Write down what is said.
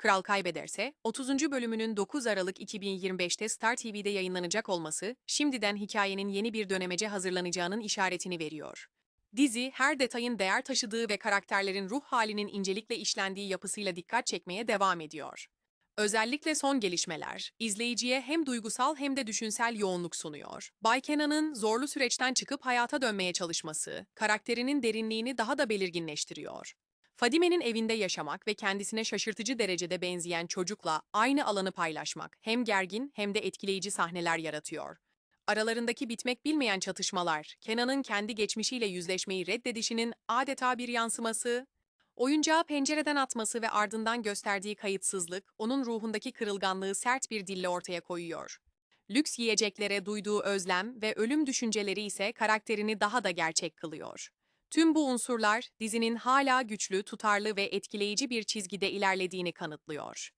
Kral Kaybederse, 30. bölümünün 9 Aralık 2025'te Star TV'de yayınlanacak olması, şimdiden hikayenin yeni bir dönemece hazırlanacağının işaretini veriyor. Dizi, her detayın değer taşıdığı ve karakterlerin ruh halinin incelikle işlendiği yapısıyla dikkat çekmeye devam ediyor. Özellikle son gelişmeler, izleyiciye hem duygusal hem de düşünsel yoğunluk sunuyor. Bay Kenan'ın zorlu süreçten çıkıp hayata dönmeye çalışması, karakterinin derinliğini daha da belirginleştiriyor. Fadime'nin evinde yaşamak ve kendisine şaşırtıcı derecede benzeyen çocukla aynı alanı paylaşmak hem gergin hem de etkileyici sahneler yaratıyor. Aralarındaki bitmek bilmeyen çatışmalar, Kenan'ın kendi geçmişiyle yüzleşmeyi reddedişinin adeta bir yansıması, oyuncağı pencereden atması ve ardından gösterdiği kayıtsızlık, onun ruhundaki kırılganlığı sert bir dille ortaya koyuyor. Lüks yiyeceklere duyduğu özlem ve ölüm düşünceleri ise karakterini daha da gerçek kılıyor. Tüm bu unsurlar dizinin hala güçlü, tutarlı ve etkileyici bir çizgide ilerlediğini kanıtlıyor.